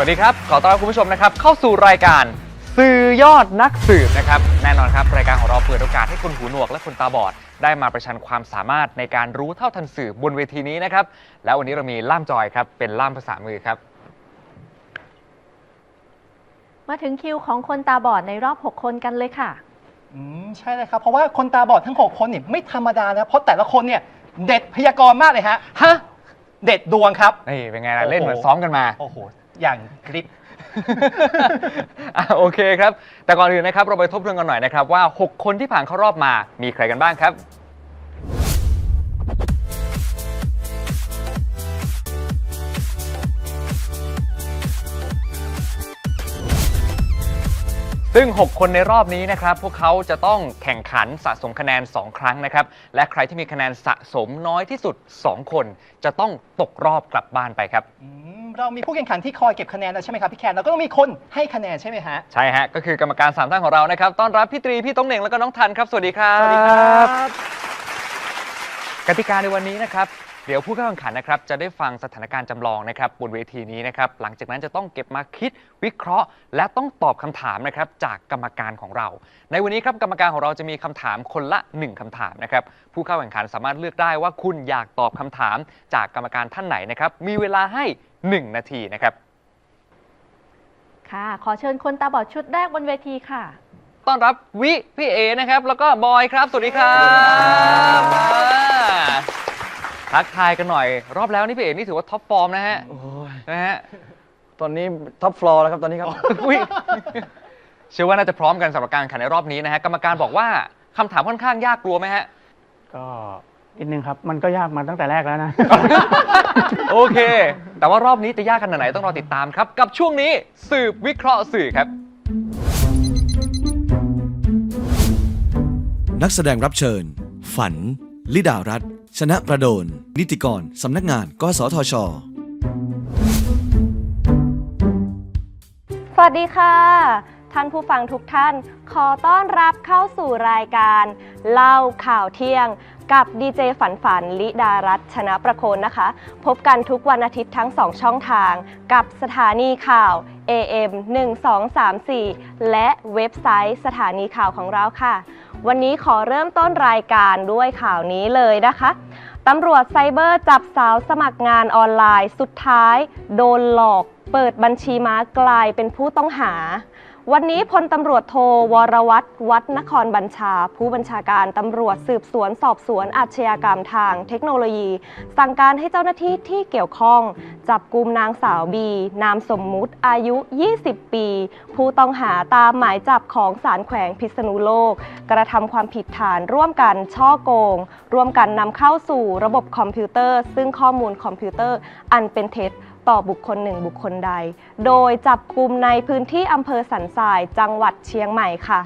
วัสดีครับ ขอต้อนรับคุณผู้ชมนะครับเข้าสู่รายการสื่อยอดนักสืบนะครับแน่นอนครับรายการของเราเปิดโอกาสให้คนหูหนวกและคนตาบอด ได้มาประชันความสามารถในการรู้เท่าทันสื่อบนเวทีนี้นะครับแล้ววันนี้เรามีล่ามจอยครับเป็นล่ามภาษามือครับ มาถึงคิวของคนตาบอดในรอบ 6 คนกันเลยค่ะ อืมใช่เลยครับ เพราะว่าคนตาบอดทั้ง 6 คนเนี่ยไม่ธรรมดานะเพราะแต่ละคนเนี่ยเด็ดพยากรณ์มากเลยฮะฮะเด็ดดวงครับนี่เป็นไงล่ะโอ้โหเล่นเหมือนซ้อมกันมา โอ้โห อย่างคลิป อะโอเคครับ แต่ก่อนอื่นนะครับเราไปทบทวนกันหน่อยนะครับว่า 6 คนที่ผ่านเข้ารอบมามีใครกันบ้างครับ ซึ่ง 6 คนในรอบนี้นะครับ พวกเขาจะต้องแข่งขันสะสมคะแนน 2 ครั้งนะครับ และใครที่มีคะแนนสะสมน้อยที่สุด 2 คน จะต้องตกรอบกลับบ้านไปครับ อืมเรามีผู้แข่งขันที่คอยเก็บคะแนนแล้วใช่ไหมครับพี่แคนแล้วก็ต้องมีคนให้คะแนนใช่ไหมฮะ ใช่ฮะ ก็คือกรรมการสามท่านของเรานะครับต้อนรับพี่ตรี พี่ต้องเหน่งแล้วก็น้องทันครับ สวัสดีครับสวัสดีครับกติกาในวันนี้นะครับ เดี๋ยวผู้เข้าแข่งขันนะครับจะได้ฟังสถานการณ์จำลองนะครับบนเวทีนี้นะครับหลังจากนั้นจะต้องเก็บมาคิดวิเคราะห์ และต้องตอบคำถามนะครับจากกรรมการของเรา ในวันนี้ครับกรรมการของเราจะมีคำถามคนละ 1คำถามนะครับผู้เข้าแข่งขันสามารถเลือกได้ว่าคุณอยากตอบคำถามจากกรรมการท่านไหนนะครับมีเวลาให้ 1 นาทีนะครับค่ะ ขอเชิญคนตาบอดชุดแรกบนเวทีค่ะ ต้อนรับวิพี่เอนะครับแล้วก็บอยครับสวัสดีครับอ่า ทักทายกันหน่อย รอบแล้วนี่พี่เอนี่ถือว่าท็อปฟอร์มนะฮะโอ้ยนะฮะตอนนี้ท็อปฟลอร์แล้วครับตอนนี้ครับอุ๊ยเชื่อว่าน่าจะพร้อมกันสำหรับการแข่งขันในรอบนี้นะฮะกรรมการบอกว่าคำถามค่อนข้างยากกลัวไหมฮะ ก็นิดนึงครับ มันก็ยากมาตั้งแต่แรกแล้วนะ โอเค แต่ว่ารอบนี้จะยากขนาดไหนต้องรอติดตามครับ กับช่วงนี้สืบวิเคราะห์สื่อครับ นักแสดงรับเชิญ ฝัน ลิดารัตน์ ชนะประโดน นิติกร สำนักงาน กสทช สวัสดีค่ะ ท่านผู้ฟังทุกท่าน ขอต้อนรับเข้าสู่รายการ เล่าข่าวเที่ยง กับดีเจฝันฝันลิดารัตน์ชนะประโคนนะคะ พบกันทุกวันอาทิตย์ทั้ง2ช่องทาง กับสถานีข่าว AM 1234 และเว็บไซต์สถานีข่าวของเราค่ะ วันนี้ขอเริ่มต้นรายการด้วยข่าวนี้เลยนะคะตำรวจไซเบอร์จับสาวสมัครงานออนไลน์ สุดท้าย โดนหลอก เปิดบัญชีม้ากลายเป็นผู้ต้องหา วันนี้พลตำรวจโทวรวัตรวัดนครบัญชา ผู้บัญชาการตำรวจสืบสวนสอบสวนอาชญากรรมทางเทคโนโลยี สั่งการให้เจ้าหน้าที่ที่เกี่ยวข้อง จับกลุ่มนางสาวบี นามสมมุติอายุ 20 ปี ผู้ต้องหาตามหมายจับของศาลแขวงพิษณุโลก กระทำความผิดฐานร่วมกันช่อโกง ร่วมกันนำเข้าสู่ระบบคอมพิวเตอร์ ซึ่งข้อมูลคอมพิวเตอร์อันเป็นเท็จ ต่อบุคคลหนึ่งบุคคลใด โดยจับกลุ่มในพื้นที่อำเภอสันทรายจังหวัดเชียงใหม่ค่ะ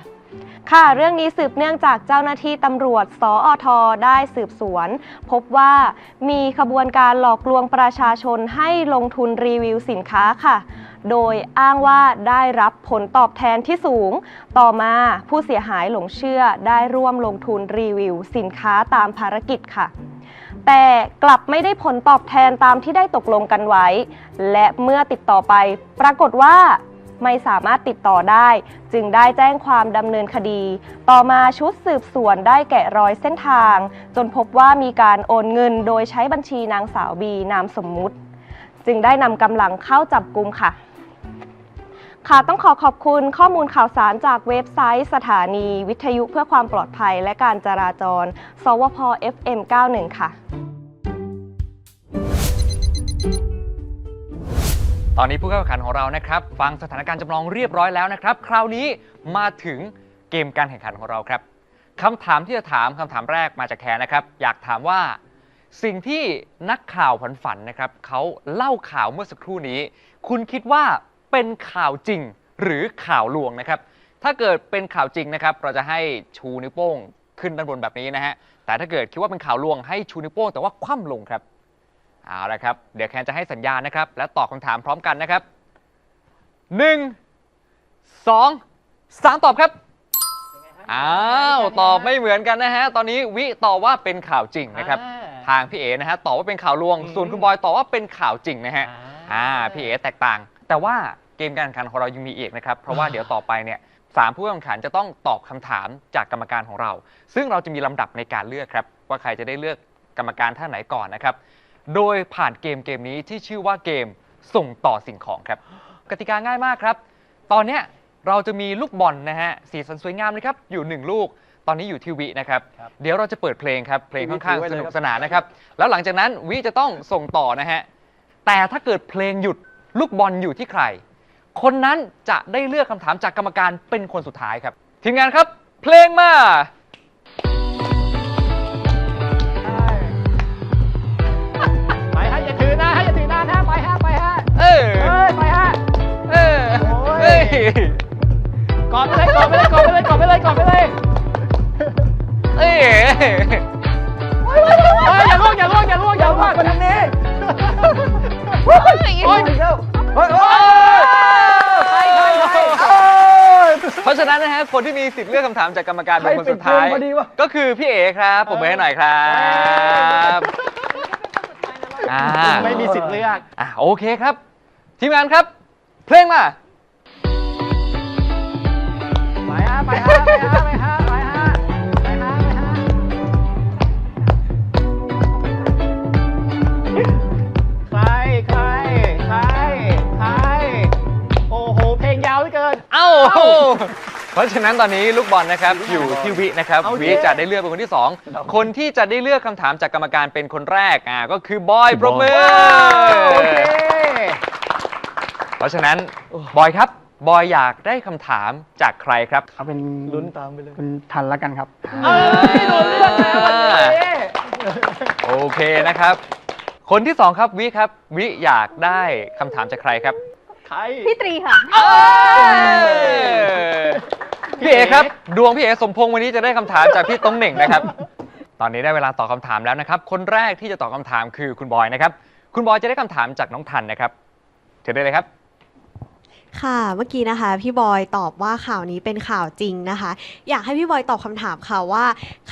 ค่ะ เรื่องนี้สืบเนื่องจากเจ้าหน้าที่ตำรวจ สอทอได้สืบสวน พบว่ามีขบวนการหลอกลวงประชาชนให้ลงทุนรีวิวสินค้าค่ะโดยอ้างว่าได้รับผลตอบแทนที่สูง ต่อมาผู้เสียหายหลงเชื่อได้ร่วมลงทุนรีวิวสินค้าตามภารกิจค่ะ แต่กลับไม่ได้ผลตอบแทนตามที่ได้ตกลงกันไว้ และเมื่อติดต่อไป ปรากฏว่าไม่สามารถติดต่อได้ จึงได้แจ้งความดำเนินคดี ต่อมาชุดสืบสวนได้แกะรอยเส้นทาง จนพบว่ามีการโอนเงินโดยใช้บัญชีนางสาวบีนามสมมุติ จึงได้นำกำลังเข้าจับกลุ่มค่ะ ค่ะต้องขอขอบคุณข้อมูลข่าวสารจากเว็บไซต์ สถานีวิทยุเพื่อความปลอดภัยและการจราจร สวพ FM 91 ค่ะ ตอนนี้ผู้เข้าแข่งขันของเรานะครับ ฟังสถานการณ์จำลองเรียบร้อยแล้วนะครับ คราวนี้มาถึงเกมการแข่งขันของเราครับคำถามที่จะถามคำถามแรกมาจากแคนนะครับ อยากถามว่า สิ่งที่นักข่าวฝันฝันนะครับเขาเล่าข่าวเมื่อสักครู่นี้ คุณคิดว่า เป็นข่าวจริงหรือข่าวลวงนะครับ ถ้าเกิดเป็นข่าวจริงนะครับเราจะให้ชูนิ้วโป้งขึ้นด้านบนแบบนี้นะฮะแต่ถ้าเกิดคิดว่าเป็นข่าวลวงให้ชูนิ้วโป้งแต่ว่าคว่ำลงครับเอาละครับเดี๋ยวแคนจะให้สัญญาณนะครับ และตอบคำถามพร้อมกันนะครับ 1 2 3 ตอบครับอ้าวตอบไม่เหมือนกันนะฮะตอนนี้วิตอบว่าเป็นข่าวจริงนะครับอ่าทางพี่เอนะฮะตอบว่าเป็นข่าวลวงอืมส่วนคุณบอยตอบว่าเป็นข่าวจริงนะฮะอ่าพี่เอแตกต่างแแต่ว่า เกมการแข่งขันของเรายังมีอีกนะครับ เพราะว่าเดี๋ยวต่อไปเนี่ยสามผู้แข่งขันจะต้องตอบคำถามจากกรรมการของเรา ซึ่งเราจะมีลำดับในการเลือกครับ ว่าใครจะได้เลือกกรรมการท่านไหนก่อนนะครับ โดยผ่านเกมเกมนี้ที่ชื่อว่าเกมส่งต่อสิ่งของครับ กติกาง่ายมากครับ ตอนเนี้ยเราจะมีลูกบอลนะฮะสีสันสวยงามเลยครับ อยู่หนึ่งลูก ตอนนี้อยู่ที่วินะครับ ครับเดี๋ยวเราจะเปิดเพลงครับ เพลงค่อนข้างถือไว้สเลยนุกครับสนานนะครับ แล้วหลังจากนั้นวิจะต้องส่งต่อนะฮะ แต่ถ้าเกิดเพลงหยุดลูกบอลอยู่ที่ใคร คนนั้นจะได้เลือกคำถามจากกรรมการเป็นคนสุดท้ายครับทีมงานครับ เพลงมาไปฮะอย่าถือนะฮะอย่าถือนานฮะไปฮะไปฮะเออเอ้ยไปฮะเออโอ้ยเฮ้ยกอดไปเลยกอดไปเลยกอดไปเลยกอดไปเลยกอดไปเลยเอ้ยเฮ้ยอย่าล่วงอย่าล่วงอย่าล่วงอย่าล่วงคนนี้โอ้ยโอ้ย เฮ้ยโอ้ย เพราะฉะนั้นนะฮะคนที่มีสิทธิ์เลือกคำถามจากกรรมการเป็นคนสุดท้าย ใครปิดเพลงพอดีวะ ก็คือพี่เอครับผมเอให้หน่อยครับอ่าไม่มีสิทธิ์เลือก อะโอเคครับ ทีมงานครับ เพลงมา เพราะฉะนั้นตอนนี้ลูกบอลนะครับอยู่ที่วินะครับเอาวิเย้จะได้เลือกเป็นคนที่สองคนที่จะได้เลือกคำถามจากกรรมการเป็นคนแรกอ่าก็คือบอยปรบมือโอเคเพราะฉะนั้นบอยครับบอยอยากได้คำถามจากใครครับเอาเป็นลุ้นตามไปเลยคุณทันละกันครับเอ้ยโดนเลือกแล้ววันนี้โอเคนะครับ คนที่สองครับวิครับวิอยากได้คำถามจากใครครับใครพี่ตรีค่ะ พี่เอครับ ดวงพี่เอสมพงษ์วันนี้จะได้คำถามจากพี่ตงเหน่งนะครับ ตอนนี้ได้เวลาตอบคำถามแล้วนะครับ คนแรกที่จะตอบคำถามคือคุณบอยนะครับ คุณบอยจะได้คำถามจากน้องทันนะครับเชิญได้เลยครับ ค่ะ เมื่อกี้นะคะ พี่บอยตอบว่าข่าวนี้เป็นข่าวจริงนะคะ อยากให้พี่บอยตอบคำถามค่ะว่า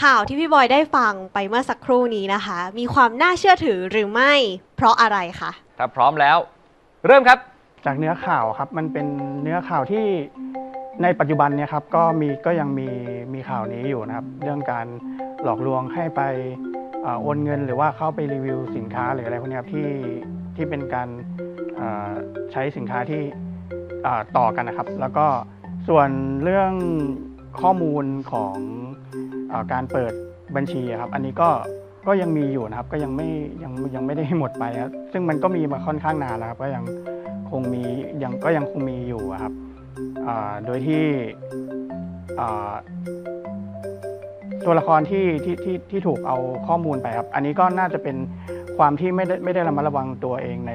ข่าวที่พี่บอยได้ฟังไปเมื่อสักครู่นี้นะคะ มีความน่าเชื่อถือหรือไม่ เพราะอะไรคะถ้าพร้อมแล้ว เริ่มครับ จากเนื้อข่าวครับ มันเป็นเนื้อข่าวที่ในปัจจุบันเนี่ยครับก็มีก็ยังมีมีข่าวนี้อยู่นะครับ เรื่องการหลอกลวงให้ไปเอ่อโอนเงิน หรือว่าเข้าไปรีวิวสินค้าหรืออะไรพวกนี้ครับที่ที่เป็นการใช้สินค้าที่ต่อกันนะครับ แล้วก็ส่วนเรื่องข้อมูลของอการเปิดบัญชีครับ อันนี้ก็ก็ยังมีอยู่นะครับ ก็ยังไม่ยังยังไม่ได้หมดไปครับซึ่งมันก็มีมาค่อนข้างนานแล้วครับก็ยัง คงมียังก็ยังคงมีอยู่ครับโดยที่ตัวละครที่ที่ที่ที่ถูกเอาข้อมูลไปครับ อันนี้ก็น่าจะเป็นความที่ไม่ได้ไม่ได้ระมัดระวังตัวเองใน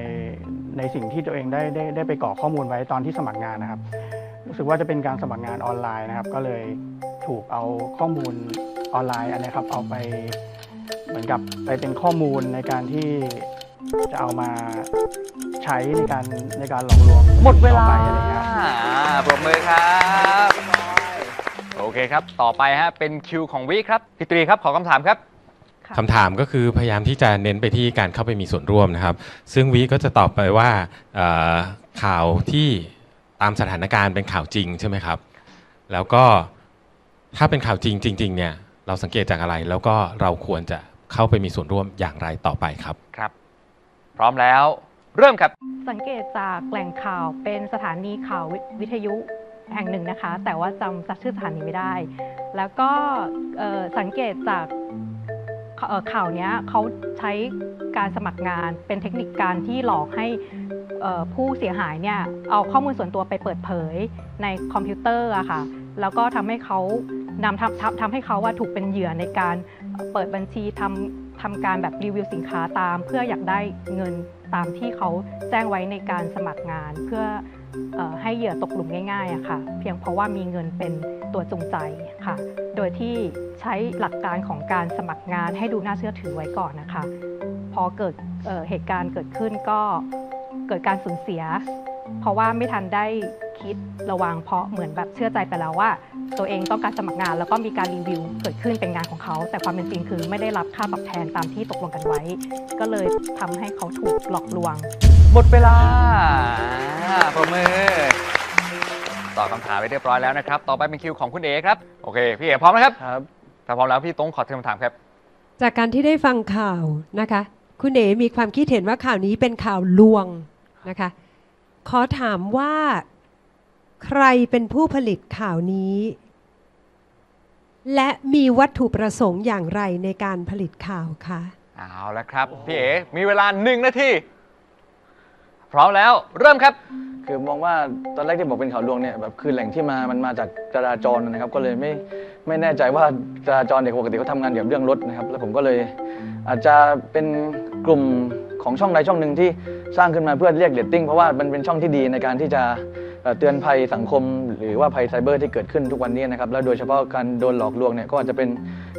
ในสิ่งที่ตัวเองได้ได้ได้ไปกรอกข้อมูลไว้ตอนที่สมัครงานนะครับ รู้สึกว่าจะเป็นการสมัครงานออนไลน์นะครับ ก็เลยถูกเอาข้อมูลออนไลน์อันนี้ครับเอาไปเหมือนกับไปเป็นข้อมูลในการที่ จะเอามาใช้ในการในการหลอกลวงหมดเวลาต่อไปอะไรเงี้ยอ่าปรบมือครับ โอเคครับ ต่อไปฮะ เป็นคิวของวิครับ พี่ตรีครับ ขอคำถามครับ คำถามก็คือพยายามที่จะเน้นไปที่การเข้าไปมีส่วนร่วมนะครับ ซึ่งวิก็จะตอบไปว่าเอ่อข่าวที่ตามสถานการณ์เป็นข่าวจริงใช่ไหมครับ แล้วก็ถ้าเป็นข่าวจริงจริงๆเนี่ยเราสังเกตจากอะไร แล้วก็เราควรจะเข้าไปมีส่วนร่วมอย่างไรต่อไปครับ ครับ พร้อมแล้ว เริ่มครับ สังเกตจากแหล่งข่าวเป็นสถานีข่าววิทยุแห่งหนึ่งนะคะ แต่ว่าจำชื่อสถานีไม่ได้ แล้วก็สังเกตจากข่าวนี้เขาใช้การสมัครงานเป็นเทคนิคการที่หลอกให้ผู้เสียหายเนี่ยเอาข้อมูลส่วนตัวไปเปิดเผยในคอมพิวเตอร์อะค่ะ แล้วก็ทำให้เขานำทำทำทำให้เขาว่าถูกเป็นเหยื่อในการเปิดบัญชีทำ ทำการแบบรีวิวสินค้าตาม เพื่ออยากได้เงินตามที่เขาแจ้งไว้ในการสมัครงาน เพื่ออให้เหยื่อตกหลุมง่ายๆอะค่ะ เพียงเพราะว่ามีเงินเป็นตัวจูงใจค่ะ โดยที่ใช้หลักการของการสมัครงานให้ดูน่าเชื่อถือไว้ก่อนนะคะ พอเกิดเเหตุการณ์เกิดขึ้นก็เกิดการสูญเสีย เพราะว่าไม่ทันได้ คิดระวังเพราะเหมือนแบบเชื่อใจไปแล้วว่า ตัวเองต้องการสมัครงาน แล้วก็มีการรีวิวเกิดขึ้นเป็นงานของเขา แต่ความเป็นจริงคือไม่ได้รับค่าตอบแทนตามที่ตกลงกันไว้ ก็เลยทำให้เขาถูกหลอกลวง หมดเวลาอ่าปรบมือตอบคำถามไปเรียบร้อยแล้วนะครับ ต่อไปเป็นคิวของคุณเอครับ โอเค พี่เอพร้อมนะครับ ครับ ถ้าพร้อมแล้วพี่ต้องขอเชิญคำถามครับ จากการที่ได้ฟังข่าวนะคะ คุณเอ๋มีความคิดเห็นว่าข่าวนี้เป็นข่าวลวงนะคะ ขอถามว่า ใครเป็นผู้ผลิตข่าวนี้ และมีวัตถุประสงค์อย่างไรในการผลิตข่าวคะ เอาละครับ พี่เอมีเวลาหนึ่งนาทีพร้อมแล้วเริ่มครับ คือมองว่าตอนแรกที่บอกเป็นข่าวลวงเนี่ยแบบคือแหล่งที่มามันมาจากจราจรนะครับ ก็เลยไม่ไม่แน่ใจว่าจราจรเด็กปกติเขาทำงานเกี่ยวกับเรื่องรถนะครับ แล้วผมก็เลยอาจจะเป็นกลุ่มของช่องใดช่องหนึ่งที่สร้างขึ้นมาเพื่อเรียกเรตติ้งเพราะว่ามันเป็นช่องที่ดีในการที่จะเอ่อ เตือนภัยสังคม หรือว่าภัยไซเบอร์ที่เกิดขึ้นทุกวันนี้นะครับแล้วโดยเฉพาะการโดนหลอกลวงเนี่ยก็อาจจะเป็น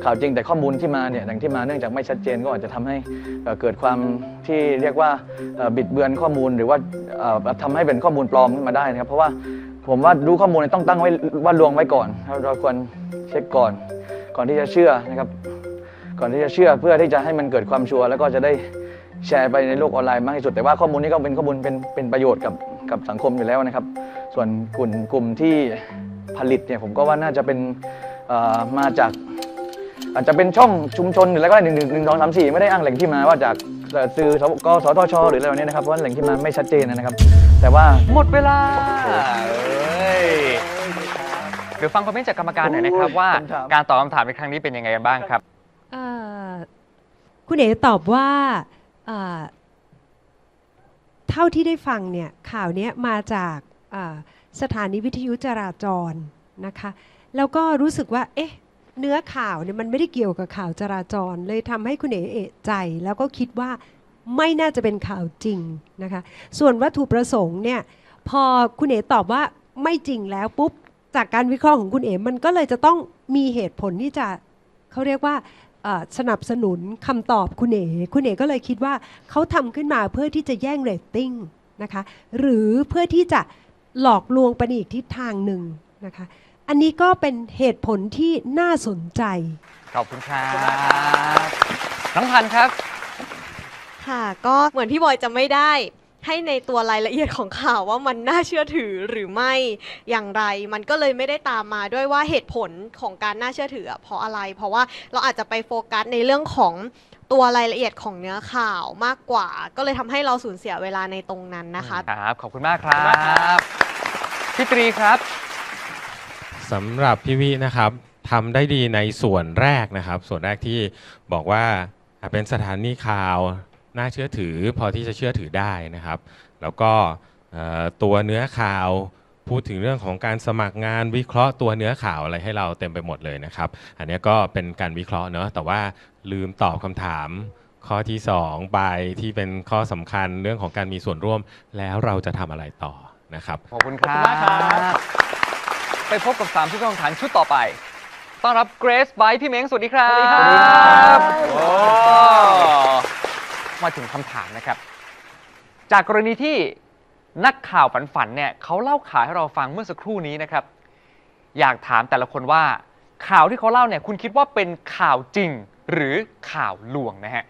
ข่าวจริงแต่ข้อมูลที่มาเนี่ยแหล่งที่มาเนื่องจากไม่ชัดเจนก็อาจจะทำให้เกิดความที่เรียกว่าบิดเบือนข้อมูล หรือว่าเอ่อทำให้เป็นข้อมูลปลอมขึ้นมาได้นะครับ เพราะว่าผมว่ารู้ข้อมูลต้องตั้งไว้ว่าลวงไว้ก่อนเราเราควรเช็คก่อน ก่อนที่จะเชื่อนะครับ ก่อนที่จะเชื่อเพื่อที่จะให้มันเกิดความชัวร์แล้วก็จะได้แชร์ไปในโลกออนไลน์มากที่สุดแต่ว่าข้อมูลนี้ก็เป็นข้อมูลเป็นเป็นประโยชน์กับ กับสังคมอยู่แล้วนะครับ ส่วนกลุ่มกลุ่มที่ผลิตเนี่ยผมก็ว่าน่าจะเป็นเอ่อมาจาก อาจจะเป็นช่องชุมชนหรืออะไรก็ได้หนึ่งหนึ่งหนึ่งสองสามสี่ไม่ได้อ้างแหล่งที่มาว่าจากเอ่อสื่อสกสทช หรืออะไรแบบนี้นะครับเพราะว่าแหล่งที่มาไม่ชัดเจนนะครับ แต่ว่าหมดเวลาเอ้ยเดี๋ยวฟังคอมเมนต์จากกรรมการหน่อยนะครับว่าคำถามการตอบคำถามในครั้งนี้เป็นยังไงกันบ้างครับเอ่อคุณเอ๋ตอบว่า เท่าที่ได้ฟังเนี่ยข่าวนี้มาจากสถานีวิทยุจราจรนะคะแล้วก็รู้สึกว่าเอ๊ะเนื้อข่าวเนี่ยมันไม่ได้เกี่ยวกับข่าวจราจร เลยทำให้คุณเอ๋เอะใจ แล้วก็คิดว่าไม่น่าจะเป็นข่าวจริงนะคะส่วนวัตถุประสงค์เนี่ยพอคุณเอ๋ตอบว่าไม่จริงแล้วปุ๊บจากการวิเคราะห์ของคุณเอ๋มันก็เลยจะต้องมีเหตุผลที่จะเขาเรียกว่า สนับสนุนคำตอบคุณเอ๋คุณเอ๋ก็เลยคิดว่าเขาทำขึ้นมาเพื่อที่จะแย่งเรตติ้งนะคะหรือเพื่อที่จะหลอกลวงไปในอีกทิศทางหนึ่งนะคะอันนี้ก็เป็นเหตุผลที่น่าสนใจ ขอบคุณครับน้องพันธุ์ครับ ค่ะ ก็เหมือนพี่บอยจะไม่ได้ ให้ในตัวรายละเอียดของข่าวว่ามันน่าเชื่อถือหรือไม่อย่างไร มันก็เลยไม่ได้ตามมาด้วยว่าเหตุผลของการน่าเชื่อถืออะเพราะอะไร เพราะว่าเราอาจจะไปโฟกัสในเรื่องของตัวรายละเอียดของเนื้อข่าวมากกว่า ก็เลยทำให้เราสูญเสียเวลาในตรงนั้นนะคะครับขอบคุณมากครับพี่ตรีครับสำหรับพี่วินะครับทำได้ดีในส่วนแรกนะครับ ส่วนแรกที่บอกว่าอะเป็นสถานีข่าว น่าเชื่อถือพอที่จะเชื่อถือได้นะครับ แล้วก็เอ่อตัวเนื้อข่าวพูดถึงเรื่องของการสมัครงานวิเคราะห์ตัวเนื้อข่าวอะไรให้เราเต็มไปหมดเลยนะครับ อันเนี้ยก็เป็นการวิเคราะห์เนอะแต่ว่าลืมตอบคำถามข้อที่2ไปที่เป็นข้อสำคัญเรื่องของการมีส่วนร่วมแล้วเราจะทำอะไรต่อนะครับขอบคุณครัขอบคุณมากครับบไปพบกับ3ผู้เข้าแข่งขันชุดต่อไปต้อนรับเกรซไบพี่เม้งสวัสดีครับสวัสดีครับโอ้ มาถึงคำถามนะครับ จากกรณีที่นักข่าวฝันๆเนี่ยเขาเล่าข่าวให้เราฟังเมื่อสักครู่นี้นะครับ อยากถามแต่ละคนว่า ข่าวที่เขาเล่าเนี่ยคุณคิดว่าเป็นข่าวจริงหรือข่าวลวงนะฮะ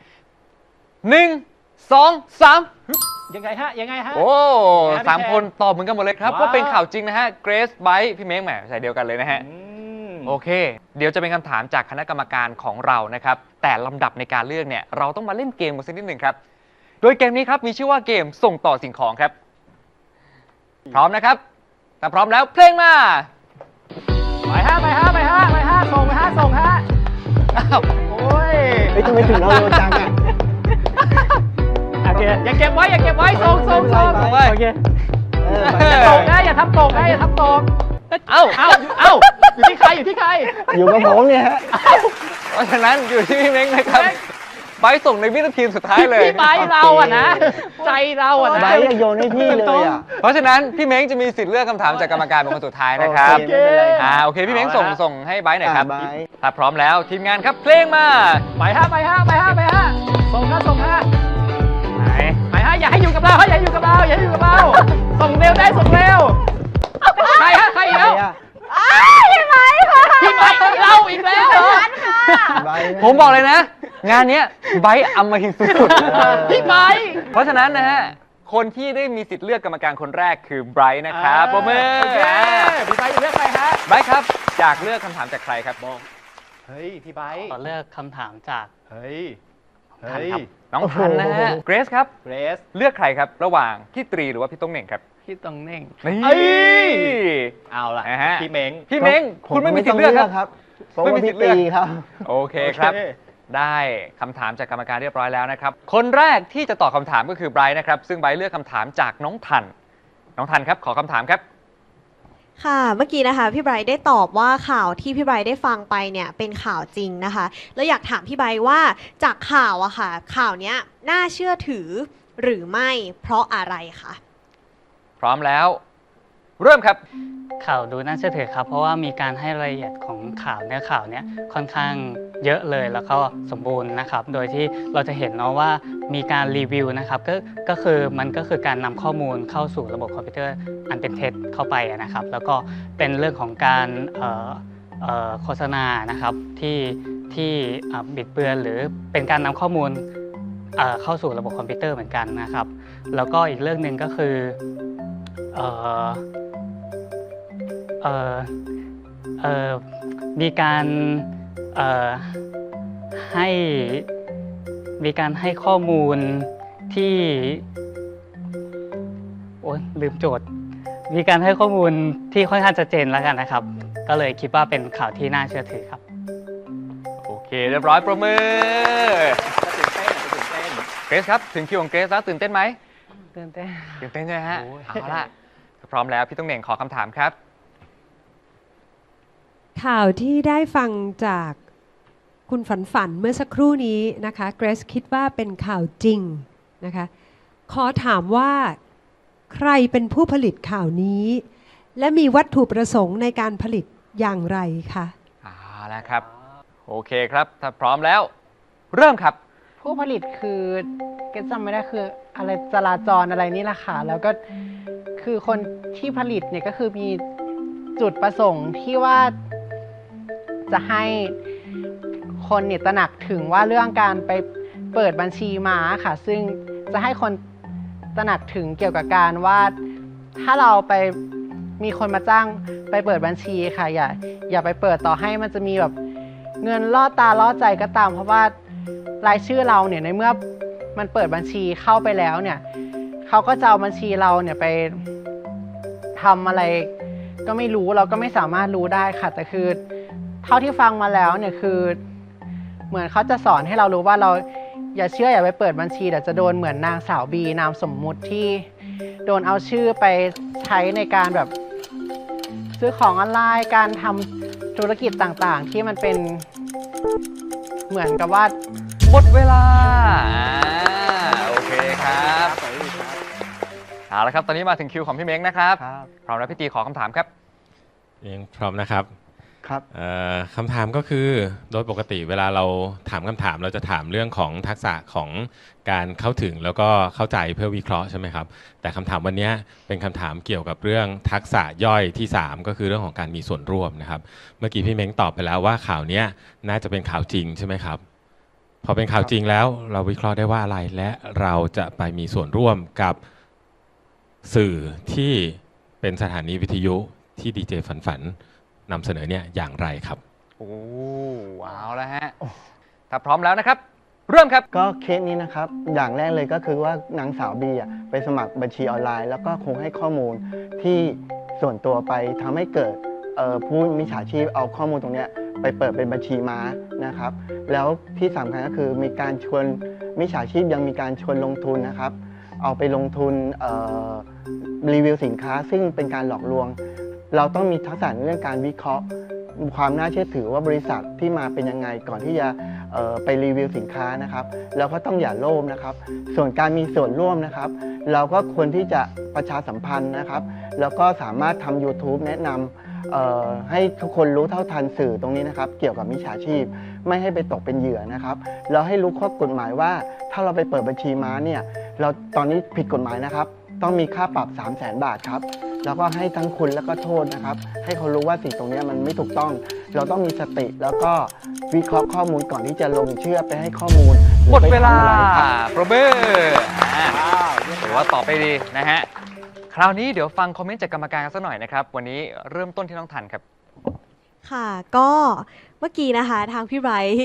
หนึ่งสองสามยังไงฮะยังไงฮะโอ้ยังไงสามพี่แทนคนตอบเหมือนกันหมดเลยครับว้าวว่าเป็นข่าวจริงนะฮะเกรซไบท์พี่เม้งแหมใส่เดียวกันเลยนะฮะอืม โอเค เดี๋ยวจะเป็นคำถามจากคณะกรรมการของเรานะครับ แต่ลำดับในการเลือกเนี่ย เราต้องมาเล่นเกมกันสักนิดหนึ่งครับ โดยเกมนี้ครับมีชื่อว่าเกมส่งต่อสิ่งของครับ พร้อมนะครับถ้าพร้อมแล้วเพลงมา ไปฮะไปฮะไปฮะไปฮะส่งไปฮะส่งฮะอ้าวโอ้ยเฮ้ยทำไมถึงเราโดนจังอะโอเคอย่าเก็บไว้อย่าเก็บไว้ส่งส่งส่งส่งไปโอเค เอออย่าตกนะอย่าทำตกนะอย่าทำตกเอ้าเอ้าเอ้า อยู่ที่ใครอยู่ที่ใคร อยู่กับผมเนี่ยฮะ เพราะฉะนั้นอยู่ที่พี่เม้งนะครับไบร์ทส่งในวินาทีสุดท้ายเลย พี่ไบร์ทเราอะนะ ใจเราอะนะไบร์ทยังโยนให้พี่เลยอะ เพราะฉะนั้นพี่เม้งจะมีสิทธิ์เลือกคำถามจากกรรมการเป็นคนสุดท้ายนะครับโอเค ไม่เป็นไรอ่าโอเคพี่เม้งส่งเอาละส่งให้ไบร์ทหน่อยครับอ่าไบร์ท ถ้าพร้อมแล้วทีมงานครับเพลงมา ไปฮะไปฮะไปฮะไปฮะส่งฮะส่งฮะไหนไปฮะอย่าให้อยู่กับเราฮะอย่าให้อยู่กับ งานเนี้ยไบค์อำมหิตสุดเออๆพี่ไบค์เพราะฉะนั้นนะฮะ คนที่ได้มีสิทธิ์เลือกกรรมการคนแรกคือไบรท์นะครับปรบมือโอเคพี่ไบร์ทจะเลือกใครฮะไบรท์ครับอยากเลือกคำถามจากใครครับเฮ้ยพี่ไบร์ทขอเลือกคำถามจาก เฮ้ยทัเฮ้นยครับน้องทันนะฮะเกรซครับเกรซเลือกใครครับ ระหว่างพี่ตรีหรือว่าพี่ต้งเหน่งครับพี่ตรงเน่ง นี่เอ้ยเอาล่ะนะฮะพี่เม้งพี่เม้งผมคุณไม่มีไม่สิทต้องธิ์เลือกเลืคอรับกครับ เพราะไม่ว่ามีสิพี่ทธิ์เลือก ตีครับ โอเคครับ ได้คำถามจากกรรมการเรียบร้อยแล้วนะครับ คนแรกที่จะตอบคำถามก็คือไบรท์นะครับ ซึ่งไบรท์เลือกคำถามจากน้องทัน น้องทันครับ ขอคำถามครับ ค่ะเมื่อกี้นะคะพี่ไบรท์ได้ตอบว่าข่าวที่พี่ไบรท์ได้ฟังไปเนี่ยเป็นข่าวจริงนะคะ แล้วอยากถามพี่ไบรท์ว่าจากข่าวอะค่ะ ข่าวเนี้ยน่าเชื่อถือหรือไม่เพราะอะไรคะพร้อมแล้ว เริ่มครับ ข่าวดูน่าเชื่อถือครับ เพราะว่ามีการให้รายละเอียดของข่าวเนื้อข่าวเนี้ยค่อนข้างเยอะเลยแล้วก็สมบูรณ์นะครับ โดยที่เราจะเห็นเนาะว่ามีการรีวิวนะครับก็ก็คือมันก็คือการนำข้อมูลเข้าสู่ระบบคอมพิวเตอร์อันเป็นเท็จเข้าไปนะครับ แล้วก็เป็นเรื่องของการโฆษณานะครับที่ที่บิดเบือนหรือเป็นการนำข้อมูลเเข้าสู่ระบบคอมพิวเตอร์เหมือนกันนะครับ แล้วก็อีกเรื่องหนึ่งก็คือ เอ่อเอ่อเอ่อมีการเอ่อให้มีการให้ข้อมูลที่โอ้ยลืมโจทย์ มีการให้ข้อมูลที่ค่อนข้างชัดเจนแล้วกันนะครับ ก็เลยคิดว่าเป็นข่าวที่น่าเชื่อถือครับ โอเค เรียบร้อยประมือตื่นเต้นตื่นเต้นเกรซครับ ถึงคิวของเกรซแล้วตื่นเต้นไหมตื่นเต้นตื่นเต้นใช่ไหมฮะโอ้ยเอาละพร้อมแล้วพี่ต้งเหน่งขอคำถามครับ ข่าวที่ได้ฟังจากคุณฝันฝันเมื่อสักครู่นี้นะคะเกรซคิดว่าเป็นข่าวจริงนะคะขอถามว่าใครเป็นผู้ผลิตข่าวนี้ และมีวัตถุประสงค์ในการผลิตอย่างไรคะเอาละครับ โอเคครับ ถ้าพร้อมแล้ว เริ่มครับ ผู้ผลิตคือเก็จำไม่ได้คืออะไรจราจรอะไรนี่แหละค่ะแล้วก็คือคนที่ผลิตเนี่ยก็คือมีจุดประสงค์ที่ว่า จะให้คนเนี่ยตระหนักถึงว่าเรื่องการไปเปิดบัญชีม้าค่ะ ซึ่งจะให้คนตระหนักถึงเกี่ยวกับการว่าถ้าเราไปมีคนมาจ้างไปเปิดบัญชีค่ะอย่าอย่าไปเปิดต่อให้มันจะมีแบบเงินล่อตาล่อใจก็ตาม เพราะว่ารายชื่อเราเนี่ยในเมื่อมันเปิดบัญชีเข้าไปแล้วเนี่ยเขาก็จะเอาบัญชีเราเนี่ยไปทำอะไร ก็ไม่รู้เราก็ไม่สามารถรู้ได้ค่ะแต่คือ เท่าที่ฟังมาแล้วเนี่ยคือเหมือนเขาจะสอนให้เรารู้ว่าเราอย่าเชื่ออย่าไปเปิดบัญชีเดี๋ยวจะโดนเหมือนนางสาวบีนามสมมุติที่โดนเอาชื่อไปใช้ในการแบบซื้อของออนไลน์การทำธุรกิจต่างๆ ที่มันเป็นเหมือนกับว่าหมดเวลาอ่าโอเคครับเอาละครับ ตอนนี้มาถึงคิวของพี่เม้งนะครับครับพร้อมแล้วพี่ตีขอคำถามครับยังพร้อมนะครับ ครับคำถามก็คือโดยปกติเวลาเราถามคำถามเราจะถามเรื่องของทักษะของการเข้าถึงแล้วก็เข้าใจเพื่อวิเคราะห์ใช่ไหมครับ แต่คำถามวันนี้เป็นคำถามเกี่ยวกับเรื่องทักษะย่อยที่ 3 ก็คือเรื่องของการมีส่วนร่วมนะครับ เมื่อกี้พี่เม้งตอบไปแล้วว่าข่าวนี้น่าจะเป็นข่าวจริงใช่ไหมครับพอเป็นข่าวจริงแล้วเราวิเคราะห์ได้ว่าอะไรและเราจะไปมีส่วนร่วมกับสื่อที่เป็นสถานีวิทยุที่ดีเจฝันฝัน นำเสนอเนี่ยอย่างไรครับ โอ้ว้าวแล้วฮะ ถ้าพร้อมแล้วนะครับ เริ่มครับ ก็เคสนี้นะครับ อย่างแรกเลยก็คือว่านางสาวบีอะไปสมัครบัญชีออนไลน์ แล้วก็คงให้ข้อมูลที่ส่วนตัวไปทำให้เกิดเอ่อผู้มิจฉาชีพเอาข้อมูลตรงเนี้ยไปเปิดเป็นบัญชีม้านะครับ แล้วที่สำคัญก็คือมีการชวนมิจฉาชีพยังมีการชวนลงทุนนะครับ เอาไปลงทุนเอ่อรีวิวสินค้าซึ่งเป็นการหลอกลวง เราต้องมีทักษะในเรื่องการวิเคราะห์ ความน่าเชื่อถือว่าบริษัทที่มาเป็นยังไงก่อนที่จะไปรีวิวสินค้านะครับแล้วก็ต้องอย่าโลภนะครับ ส่วนการมีส่วนร่วมนะครับ เราก็ควรที่จะประชาสัมพันธ์นะครับ แล้วก็สามารถทำ YouTube แนะนำให้ทุกคนรู้เท่าทันสื่อตรงนี้นะครับ เกี่ยวกับมิจฉาชีพ ไม่ให้ไปตกเป็นเหยื่อนะครับ เราให้รู้ข้อกฎหมายว่า ถ้าเราไปเปิดบัญชีม้าเนี่ยเราตอนนี้ผิดกฎหมายนะครับ ต้องมีค่าปรับ 3 0 0 0 0 0 บาทครับ แล้วก็ให้ทั้งคุณแล้วก็โทษนะครับ ให้เขารู้ว่าสิ่งตรงเนี้ยมันไม่ถูกต้อง เราต้องมีสติแล้วก็วิเคราะห์ข้อมูลก่อนที่จะลงเชื่อไปให้ข้อมูลรือหมดไปเวลาทำอะไรครับโปรเบอร์ถือว่าตอบไปดีนะฮะ คราวนี้เดี๋ยวฟังคอมเมนต์จากกรรมการกันสักหน่อยนะครับ วันนี้เริ่มต้นที่น้องทันครับ ค่ะก็ เมื่อกี้นะคะ ทางพี่ไบรท์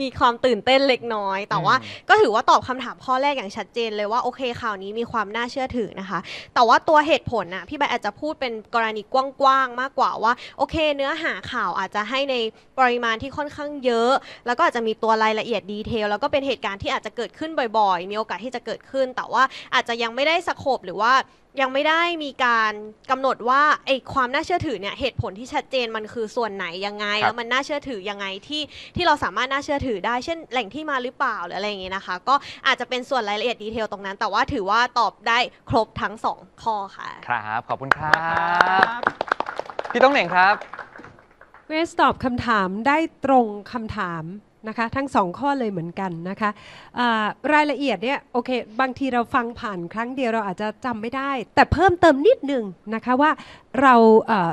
มีความตื่นเต้นเล็กน้อย แต่ว่าอืมก็ถือว่าตอบคำถามข้อแรกอย่างชัดเจนเลยว่าโอเคข่าวนี้มีความน่าเชื่อถือนะคะ แต่ว่าตัวเหตุผลน่ะพี่ไบรท์อาจจะพูดเป็นกรณีกว้างๆมากกว่าว่าโอเค เนื้อหาข่าวอาจจะให้ในปริมาณที่ค่อนข้างเยอะ แล้วก็อาจจะมีตัวรายละเอียดดีเทลแล้วก็เป็นเหตุการณ์ที่อาจจะเกิดขึ้นบ่อยๆ มีโอกาสที่จะเกิดขึ้น แต่ว่าอาจจะยังไม่ได้สโคบหรือว่า ยังไม่ได้มีการกำหนดว่าไอ้ความน่าเชื่อถือเนี่ยเหตุผลที่ชัดเจนมันคือส่วนไหนยังไงครับแล้วมันน่าเชื่อถือยังไงที่ที่เราสามารถน่าเชื่อถือได้เช่นแหล่งที่มาหรือเปล่าหรืออะไรอย่างเงี้ยนะคะ ก็อาจจะเป็นส่วนรายละเอียดดีเทลตรงนั้น แต่ว่าถือว่าตอบได้ครบทั้งสองข้อค่ะ ครับขอบคุณครับพี่ต้องเหน่งครับเวสตอบคำถามได้ตรงคำถาม นะคะ ทั้งสองข้อเลยเหมือนกันนะคะอ่ารายละเอียดเนี่ยโอเค บางทีเราฟังผ่านครั้งเดียวเราอาจจะจำไม่ได้ แต่เพิ่มเติมนิดนึงนะคะว่าเราเอ่อ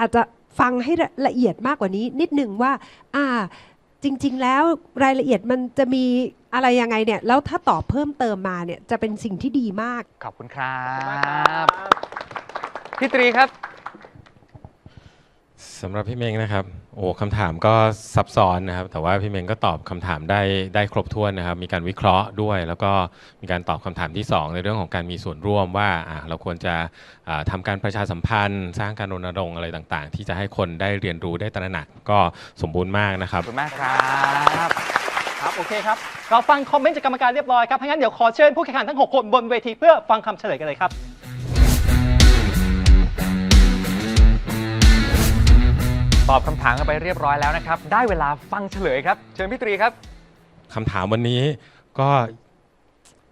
อาจจะฟังให้ละเอียดมากกว่านี้นิดนึงว่าอ่าจริง ๆ แล้วรายละเอียดมันจะมีอะไรยังไงเนี่ย แล้วถ้าตอบเพิ่มเติมมาเนี่ยจะเป็นสิ่งที่ดีมาก ขอบคุณครับ พี่ตรีครับ สำหรับพี่เมงนะครับโอ้คำถามก็ซับซ้อนนะครับ แต่ว่าพี่เมงก็ตอบคำถามได้ได้ครบถ้วนนะครับ มีการวิเคราะห์ด้วย แล้วก็มีการตอบคำถามที่ 2 ในเรื่องของการมีส่วนร่วมว่าอะเราควรจะอ่าทำการประชาสัมพันธ์ สร้างการรณรงค์อะไรต่างๆ ที่จะให้คนได้เรียนรู้ได้ตระหนักก็สมบูรณ์มากนะครับ ขอบคุณมากครับ ครับ โอเคครับ เราฟังคอมเมนต์จากกรรมการเรียบร้อยครับเพราะงั้นเดี๋ยวขอเชิญผู้แข่งขันทั้ง 6 คนบนเวทีเพื่อฟังคำเฉลยกันเลยครับ ตอบคำถามกันไปเรียบร้อยแล้วนะครับ ได้เวลาฟังเฉลยครับ เชิญพี่ตรีครับ คำถามวันนี้ก็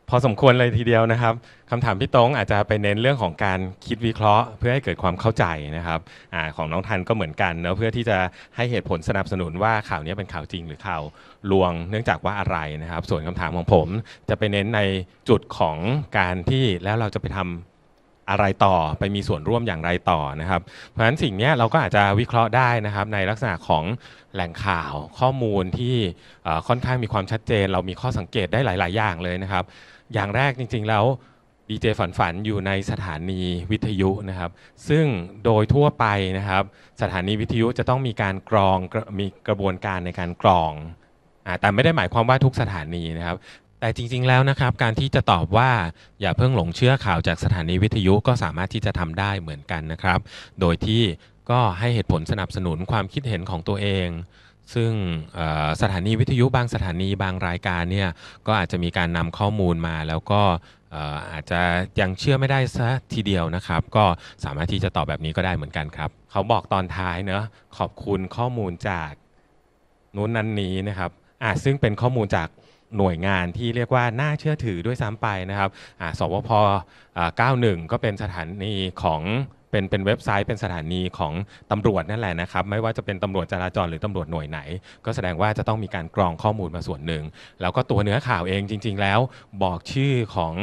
พอสมควรเลยทีเดียวนะครับคำถามพี่ตงอาจจะไปเน้นเรื่องของการคิดวิเคราะห์ เพื่อให้เกิดความเข้าใจนะครับอาของน้องทันก็เหมือนกันเนะเพื่อที่จะให้เหตุผลสนับสนุนว่าข่าวนี้เป็นข่าวจริงหรือข่าวลวง เนื่องจากว่าอะไรนะครับ ส่วนคำถามของผมจะไปเน้นในจุดของการที่แล้วเราจะไปทำ อะไรต่อไปมีส่วนร่วมอย่างไรต่อนะครับ เพราะฉะนั้นสิ่งนี้เราก็อาจจะวิเคราะห์ได้นะครับ ในลักษณะของแหล่งข่าวข้อมูลที่ค่อนข้างมีความชัดเจน เรามีข้อสังเกตได้หลาย ๆ อย่างเลยนะครับ อย่างแรกจริง ๆ แล้วดีเจฝันฝันอยู่ในสถานีวิทยุนะครับ ซึ่งโดยทั่วไปนะครับ สถานีวิทยุจะต้องมีการกรองมีกระบวนการในการกรองแต่ไม่ได้หมายความว่าทุกสถานีนะครับ แต่จริงๆแล้วนะครับการที่จะตอบว่าอย่าเพิ่งหลงเชื่อข่าวจากสถานีวิทยุก็สามารถที่จะทำได้เหมือนกันนะครับ โดยที่ก็ให้เหตุผลสนับสนุนความคิดเห็นของตัวเอง ซึ่งสถานีวิทยุบางสถานีบางรายการเนี่ยก็อาจจะมีการนำข้อมูลมาแล้วก็อาจจะยังเชื่อไม่ได้ซะทีเดียวนะครับ ก็สามารถที่จะตอบแบบนี้ก็ได้เหมือนกันครับ เขาบอกตอนท้ายเนอะขอบคุณข้อมูลจากนู้นนั้นนี้นะครับอะซึ่งเป็นข้อมูลจาก หน่วยงานที่เรียกว่าน่าเชื่อถือด้วยซ้ำไปนะครับสวพ 91 ก็เป็นสถานีของเป็นเป็นเว็บไซต์เป็นสถานีของตำรวจนั่นแหละนะครับ ไม่ว่าจะเป็นตำรวจจราจรหรือตำรวจหน่วยไหน ก็แสดงว่าจะต้องมีการกรองข้อมูลมาส่วนหนึ่ง แล้วก็ตัวเนื้อข่าวเองจริง ๆ แล้วบอกชื่อของ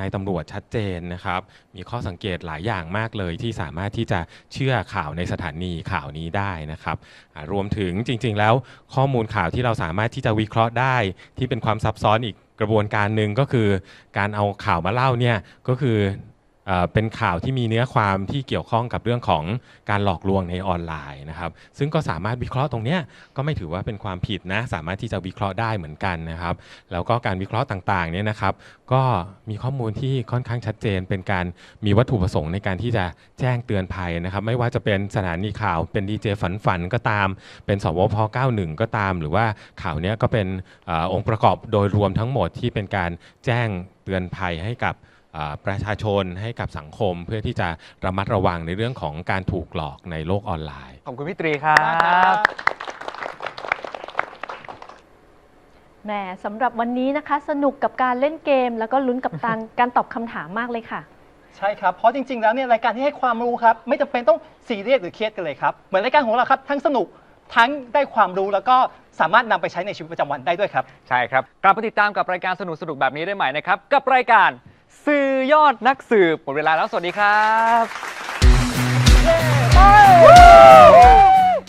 นายตำรวจชัดเจนนะครับ มีข้อสังเกตหลายอย่างมากเลยที่สามารถที่จะเชื่อข่าวในสถานีข่าวนี้ได้นะครับรวมถึงจริง ๆ แล้วข้อมูลข่าวที่เราสามารถที่จะวิเคราะห์ได้ ที่เป็นความซับซ้อนอีกกระบวนการหนึ่งก็คือ การเอาข่าวมาเล่าเนี่ยก็คือ เป็นข่าวที่มีเนื้อความที่เกี่ยวข้องกับเรื่องของการหลอกลวงในออนไลน์นะครับ ซึ่งก็สามารถวิเคราะห์ตรงเนี้ยก็ไม่ถือว่าเป็นความผิดนะ สามารถที่จะวิเคราะห์ได้เหมือนกันนะครับ แล้วก็การวิเคราะห์ต่างๆเนี่ยนะครับ ก็มีข้อมูลที่ค่อนข้างชัดเจน เป็นการมีวัตถุประสงค์ในการที่จะแจ้งเตือนภัยนะครับ ไม่ว่าจะเป็นสถานีข่าวเป็นดีเจฝันฝันๆก็ตาม เป็นสวพ 91 ก็ตาม หรือว่าข่าวเนี้ยก็เป็นอองค์ประกอบโดยรวมทั้งหมดที่เป็นการแจ้งเตือนภัยให้กับ ประชาชนให้กับสังคมเพื่อที่จะระมัดระวังในเรื่องของการถูกหลอกในโลกออนไลน์ ขอบคุณพี่ตรีครับ แหมสำหรับวันนี้นะคะ สนุกกับการเล่นเกม แล้วก็ลุ้นกับการการตอบคำถามมากเลยค่ะ ใช่ครับ เพราะจริง ๆ แล้วเนี่ยรายการที่ให้ความรู้ครับ ไม่จำเป็นต้องซีเรียสหรือเครียดกันเลยครับ เหมือนรายการของเราครับ ทั้งสนุกทั้งได้ความรู้แล้วก็สามารถนำไปใช้ในชีวิตประจำวันได้ด้วยครับ ใช่ครับ กลับมาติดตามกับรายการสนุกสนุกๆแบบนี้ได้ใหม่นะครับ กับรายการ สื่อยอดนักสืบหมดเวลาแล้วสวัสดีครับ